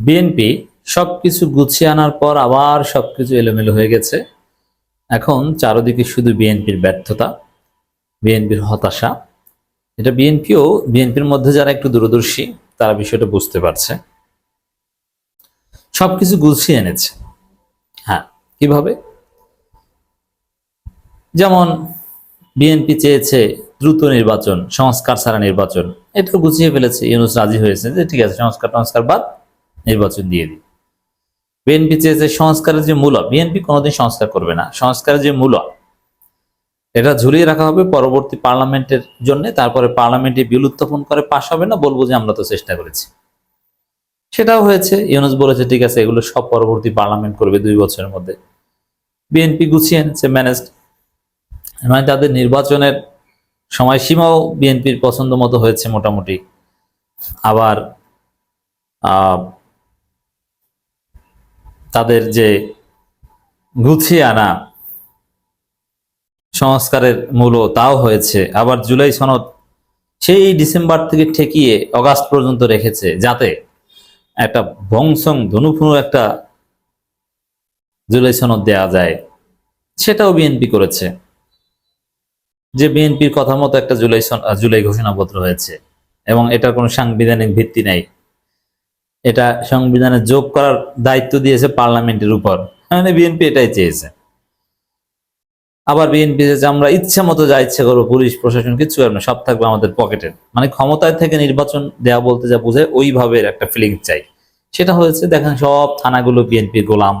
BNP সবকিছু গুছিয়ে আনার পর আবার সবকিছু এলোমেলো হয়ে গেছে। এখন চারদিকে শুধু বিএনপির ব্যর্থতা বিএনপির হতাশা। এটা বিএনপিও বিএনপির মধ্যে যারা একটু দূরদর্শী, তারা বিষয়টা বুঝতে পারছে। সবকিছু গুছিয়ে এনেছে। হ্যাঁ কীভাবে? যেমন বিএনপি চেয়েছে দ্রুত নির্বাচন, সংস্কার ছাড়া নির্বাচন। এটা গুছিয়ে ফেলেছে। ইউনুস রাজি হয়েছে যে, ঠিক আছে, সংস্কার সংস্কার বাদ নির্বাচন দিয়ে দিই। বিএনপি চেয়েছে সংস্কারের যে মূল বিএনপি কোনোদিন সংস্কার করবে না। সংস্কারের যে মূল এটা ঝুলিয়ে রাখা হবে পরবর্তী পার্লামেন্টের জন্য। তারপরে পার্লামেন্টে বিল উত্থাপন করে পাশ হবে না, বলব যে আমরা তো চেষ্টা করেছি। সেটাও হয়েছে, ইউনুস বলেছে, ঠিক আছে, এগুলো সব পরবর্তী পার্লামেন্ট করবে দুই বছরের মধ্যে। বিএনপি গুছিয়ে এনেছে, ম্যানেজড। মানে তাদের নির্বাচনের সময়সীমাও বিএনপির পছন্দ মতো হয়েছে মোটামুটি। আবার তাদের যে গুছিয়ে আনা সংস্কারের মূল তাও হয়েছে, আবার জুলাই সনদ সেই ডিসেম্বর থেকে ঠেকিয়ে অগাস্ট পর্যন্ত রেখেছে, যাতে একটা বংশং ধনুফুনু একটা জুলাই সনদ দেয়া যায়। সেটাও বিএনপি করেছে। যে বিএনপির কথা মতো একটা জুলাই জুলাই ঘোষণাপত্র হয়েছে, এবং এটার কোনো সাংবিধানিক ভিত্তি নেই। এটা সংবিধানে যোগ করার দায়িত্ব দিয়েছে পার্লামেন্টের উপর। মানে বিএনপি এটাই চেয়েছে। আবার বিএনপি যে আমরা ইচ্ছা মতো যা ইচ্ছে করব, পুলিশ, প্রশাসন, কিছু করবে না, সব থাকবে আমাদের পকেটে মানে ক্ষমতায় থেকে নির্বাচন দেয়া বলতে যা বোঝায় ওইভাবে একটা ফিলিং চাই। সেটা হয়েছে, দেখেন সব থানাগুলো বিএনপি গোলাম।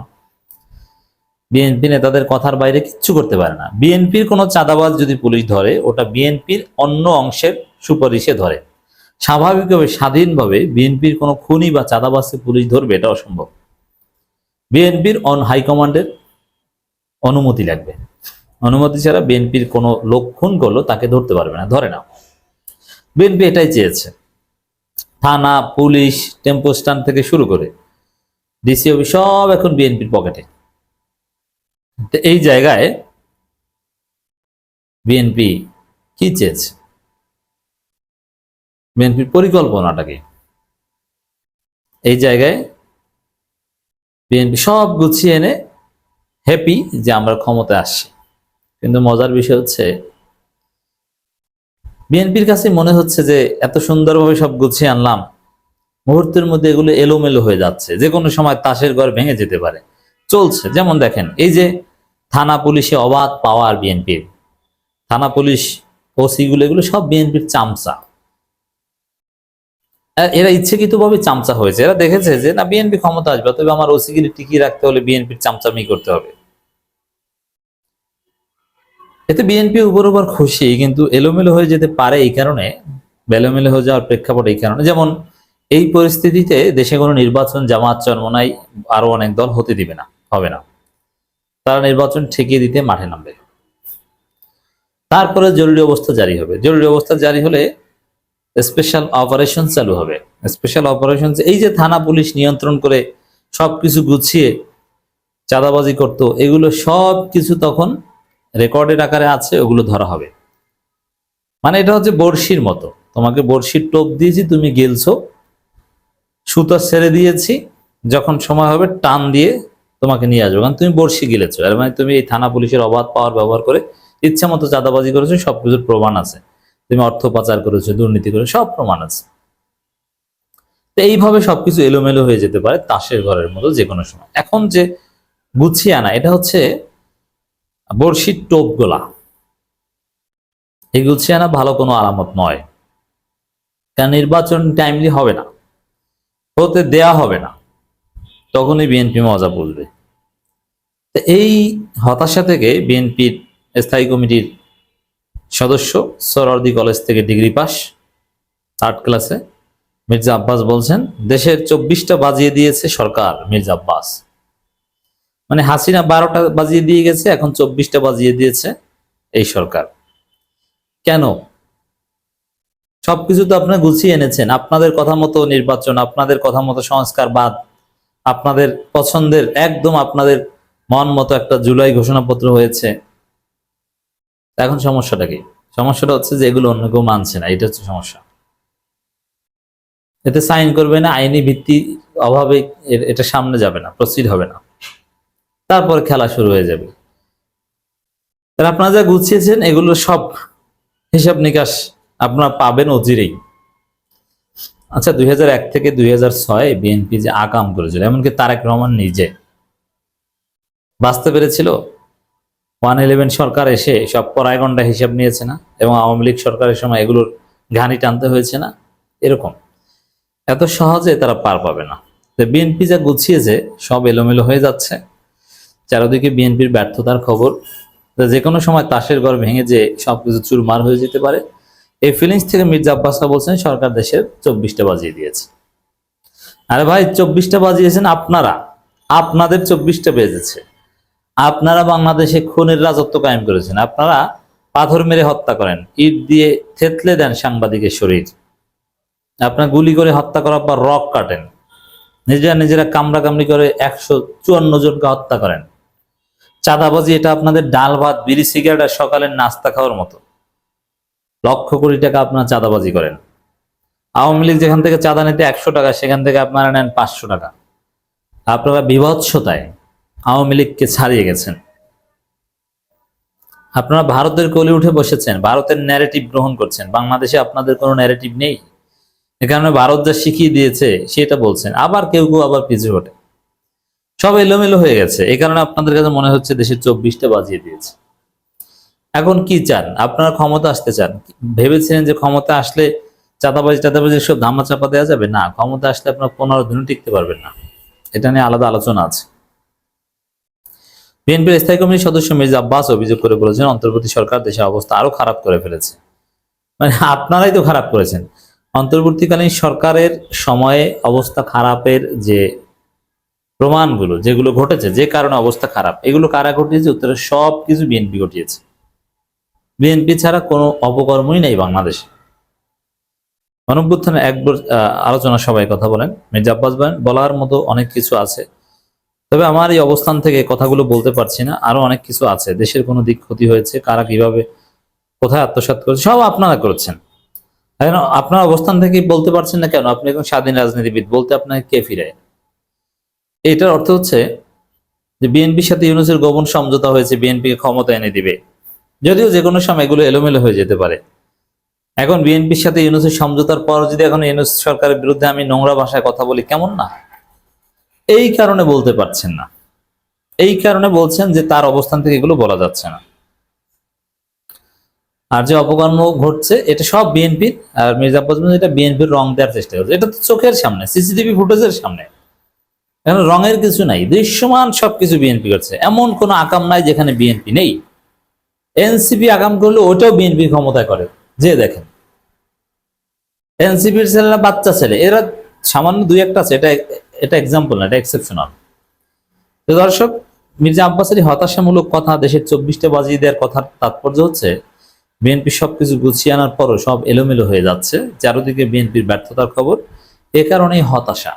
বিএনপি নেতাদের কথার বাইরে কিচ্ছু করতে পারে না। বিএনপির কোনো চাঁদাবাজ যদি পুলিশ ধরে, ওটা বিএনপির অন্য অংশের সুপারিশে ধরে। স্বাভাবিকভাবে, স্বাধীনভাবে বিএনপির কোনো খুনি বা চাঁদাবাজকে পুলিশ ধরবে এটা অসম্ভব। বিএনপির অন হাইকমান্ডের অনুমতি লাগবে। অনুমতি ছাড়া বিএনপির কোনো লোক খুন করল তাকে ধরতে পারবে না, ধরে না বিএনপি এটাই চেয়েছে। থানা, পুলিশ, টেম্পো স্ট্যান্ড থেকে শুরু করে ডিসি অফিস সব এখন বিএনপির পকেটে। এই জায়গায় বিএনপি কি চেয়েছে? বিএনপির পরিকল্পনাটা কি এই জায়গায় বিএনপি সব গুছিয়ে এনে হ্যাপি যে আমরা ক্ষমতায় আসছি। কিন্তু মজার বিষয় হচ্ছে, বিএনপির কাছে মনে হচ্ছে যে এত সুন্দরভাবে সব গুছিয়ে আনলাম, মুহূর্তের মধ্যে এগুলো এলোমেলো হয়ে যাচ্ছে। যে কোনো সময় তাসের ঘর ভেঙে যেতে পারে। চলছে, যেমন দেখেন, এই যে থানা পুলিশে অবাধ পাওয়ার বিএনপির থানা পুলিশ ওসিগুলো, এগুলো সব বিএনপির চামচা। এরা ইচ্ছাকৃতভাবে চামচা হয়েছে। এরা দেখেছে যে, না বিএনপি ক্ষমতা আসবে তবে আমার ওসিগিরি টিকিয়ে রাখতে হলে বিএনপির চামচামি করতে হবে। এতে বিএনপি উপর উপর খুশি, কিন্তু এলোমেলো হয়ে যেতে পারে এই কারণে, এলোমেলো হয়ে যাওয়ার প্রেক্ষাপট এই কারণে। যেমন, এই পরিস্থিতিতে দেশে কোনো নির্বাচন, জামাত, চরমনাই আরও অনেক দল হতে দিবে না, হবে না। তারা নির্বাচন ঠেকিয়ে দিতে মাঠে নামবে। তারপরে জরুরি অবস্থা জারি হবে। জরুরি অবস্থা জারি হলে স্পেশাল অপারেশন চালু হবে। স্পেশাল অপারেশন এই যে থানা পুলিশ নিয়ন্ত্রণ করে সবকিছু গুছিয়ে চাঁদাবাজি করতো, এগুলো সব কিছু তখন রেকর্ডের আকারে আছে, ওগুলো ধরা হবে। মানে এটা হচ্ছে বড়শির মতো। তোমাকে বড়শির টোপ দিয়েছি, তুমি গেলছো, সুতো ছেড়ে দিয়েছি, যখন সময় হবে টান দিয়ে তোমাকে নিয়ে আসব। কারণ তুমি বড়শি গিলেছো, এর মানে তুমি এই থানা পুলিশের অবাধ পাওয়ার ব্যবহার করে ইচ্ছা মতো চাঁদাবাজি করেছ, সবকিছুর প্রমাণ আছে। তুমি অর্থ পাচার করেছ, দুর্নীতি করে সব প্রমাণ আছে। তো এইভাবে সবকিছু এলোমেলো হয়ে যেতে পারে তাসের ঘরের মতো যে কোনো সময়। এখন যে গুছিয়ে আনা, এটা হচ্ছে বড়শির টোপ গোলা এই গুছিয়ে আনা ভালো কোনো আলামত নয়। কারণ নির্বাচন টাইমলি হবে না। হতে দেয়া হবে না। তখনই বিএনপি মজা বলবে এই হতাশা থেকে বিএনপির স্থায়ী কমিটির সদস্য সরওয়ার্দী কলেজ থেকে ডিগ্রি পাস থার্ড ক্লাসে মির্জা আব্বাস বলছেন, দেশের চব্বিশটা বাজিয়ে দিয়েছে সরকার, মির্জা আব্বাস। মানে হাসিনা বারোটা বাজিয়ে দিয়ে গেছে, এখন চব্বিশটা বাজিয়ে দিয়েছে এই সরকার। কেন? সবকিছু তো আপনারা গুছিয়ে এনেছেন। আপনাদের কথা মতো নির্বাচন, আপনাদের কথা মতো সংস্কার বাদ আপনাদের পছন্দের একদম আপনাদের মন মতো একটা জুলাই ঘোষণাপত্র হয়েছে। এখন সমস্যাটা কি? সমস্যাটা হচ্ছে যে এগুলো অন্য কেউ মানছে না, এটা হচ্ছে সমস্যা। এতে সাইন করবে না, আইনি ভিত্তি অভাবে এটা সামনে যাবে না, প্রসিড হবে না। তারপরে খেলা শুরু হয়ে যাবে। তাহলে আপনারা যা গুছিয়েছেন, এগুলো সব হিসাব নিকাশ আপনারা পাবেন অচিরেই আচ্ছা দুই এক থেকে দুই বিএনপি যে আকাম করেছিল, এমনকি তারেক রহমান নিজে। বাঁচতে পেরেছিল? ওয়ান ইলেভেন সরকার এসে সব পরায়গণ্ডা হিসাব নিয়েছে না এবং আওয়ামী লীগ সরকারের সময় এগুলোর ঘানি টানতে হয়েছে না, এরকম। এত সহজে তারা পার পাবে না। বিএনপি যা গুছিয়েছে সব এলোমেলো হয়ে যাচ্ছে, চারদিকে বিএনপির ব্যর্থতার খবর যে কোনো সময় তাসের ঘর ভেঙে যে সবকিছু চুরমার হয়ে যেতে পারে, এই ফিলিংস থেকে মির্জা আব্বাসরা বলছেন, সরকার দেশের চব্বিশটা বাজিয়ে দিয়েছে। আরে ভাই, চব্বিশটা বাজিয়েছেন আপনারা। আপনাদের চব্বিশটা বেজেছে। আপনারা বাংলাদেশে খুনের রাজত্ব কায়েম করেছেন। আপনারা পাথর মেরে হত্যা করেন। ইট দিয়ে থেতলে দেন সাংবাদিকের শরীর। আপনার গুলি করে হত্যা করার পর রক কাটেন। নিজেরা নিজেরা কামড়া কামড়ি করে একশো চুয়ান্ন জনকে হত্যা করেন। চাঁদাবাজি এটা আপনাদের ডাল ভাত, বিড়ি, সিগারেট আর সকালের নাস্তা খাওয়ার মতো। লক্ষ কোটি টাকা আপনারা চাঁদাবাজি করেন। আওয়ামী লীগ যেখান থেকে চাঁদা নিতে একশো টাকা, সেখান থেকে আপনারা নেন পাঁচশো টাকা। আপনারা বিভৎসতায় আওয়ামী লীগকে ছাড়িয়ে গেছেন। আপনারা ভারতের কোলে উঠে বসেছেন, ভারতের ন্যারেটিভ গ্রহণ করছেন, বাংলাদেশে আপনাদের কোনো ন্যারেটিভ নেই। এ কারণে ভারত যা শিখিয়ে দিয়েছে, সেটা বলছেন। আবার কেউ কেউ আবার পিছু ওঠে সব এলোমেলো হয়ে গেছে। এই কারণে আপনাদের কাছে মনে হচ্ছে দেশের চব্বিশটা বাজিয়ে দিয়েছে। এখন কি চান? আপনারা ক্ষমতা আসতে চান? ভেবেছিলেন যে ক্ষমতা আসলে চাঁদাবাজি টাদাবাজি সব ধামা চাপা দেওয়া যাবে? না, ক্ষমতা আসলে আপনার পনেরো দিনও টিকতে পারবেন না। এটা নিয়ে আলাদা আলোচনা আছে। বিএনপির স্থায়ী কমিটির সদস্য মির্জা আব্বাস অভিযোগ করে বলেছেন, অন্তর্বর্তী সরকার দেশের অবস্থা আরও খারাপ করে ফেলেছে। মানে আপনারাই তো খারাপ করেছেন। অন্তর্বর্তীকালীন সরকারের সময়ে অবস্থা খারাপের যে প্রমাণগুলো, যেগুলো ঘটেছে, যে কারণে অবস্থা খারাপ, এগুলো কারা ঘটিয়েছে? উত্তরে সব কিছু বিএনপি ঘটিয়েছে। বিএনপি ছাড়া কোনো অপকর্মই নেই বাংলাদেশে। গণভ্যুত্থানের এক আলোচনা সবাই কথা বলেন, মির্জা আব্বাস বলেন, বলার মতো অনেক কিছু আছে। তবে আমার এই অবস্থান থেকে কথাগুলো বলতে পারছি না। আরও অনেক কিছু আছে। দেশের কোনো দিক ক্ষতি হয়েছে, কারা কীভাবে কোথায় আত্মসাৎ করেছে, সব আপনারা করেছেন। এখন আপনার অবস্থান থেকে বলতে পারছেন না কেন? আপনি একজন স্বাধীন রাজনীতিবিদ, বলতে আপনাকে কে ফিরায়? এটার অর্থ হচ্ছে যে বিএনপির সাথে ইউনুসের গোপন সমঝোতা হয়েছে, বিএনপিকে ক্ষমতা এনে দিবে। যদিও যে কোনো সময় এগুলো এলোমেলো হয়ে যেতে পারে। এখন বিএনপির সাথে ইউনুসের সমঝোতার পর যদি এখন ইউনুস সরকারের বিরুদ্ধে আমি নোংরা ভাষায় কথা বলি, কেমন না? এই কারণে বলতে পারছেন না। এই কারণে বলছেন যে তার অবস্থান থেকে এগুলো বলা যাচ্ছে না। আর যে অপকর্ম ঘটছে, এটা সব বিএনপির আর মির্জা আব্বাস এটা বিএনপির রং দেওয়ার চেষ্টা করছে। এটা তো চোখের সামনে, সিসিটিভি ফুটেজের সামনে। এখন রঙের কিছু নাই, দৃশ্যমান সবকিছু বিএনপি করছে। এমন কোনো আকাম নাই যেখানে বিএনপি নেই। এনসিপি আকাম করলে ওটাও বিএনপি ক্ষমতায় করে। যে দেখেন, এনসিপির ছেলেরা বাচ্চা ছেলে, এরা সামান্য দুই একটা আছে, এটা এটা এক্সাম্পল না, এটা এক্সেপশনাল তো দর্শক, মির্জা আব্বাসের হতাশামূলক কথা, দেশের চব্বিশটা বাজিয়ে দেওয়ার কথার তাৎপর্য হচ্ছে বিএনপি সবকিছু গুছিয়ে আনার পরও সব এলোমেলো হয়ে যাচ্ছে, চারোদিকে বিএনপির ব্যর্থতার খবর, এ কারণেই হতাশা।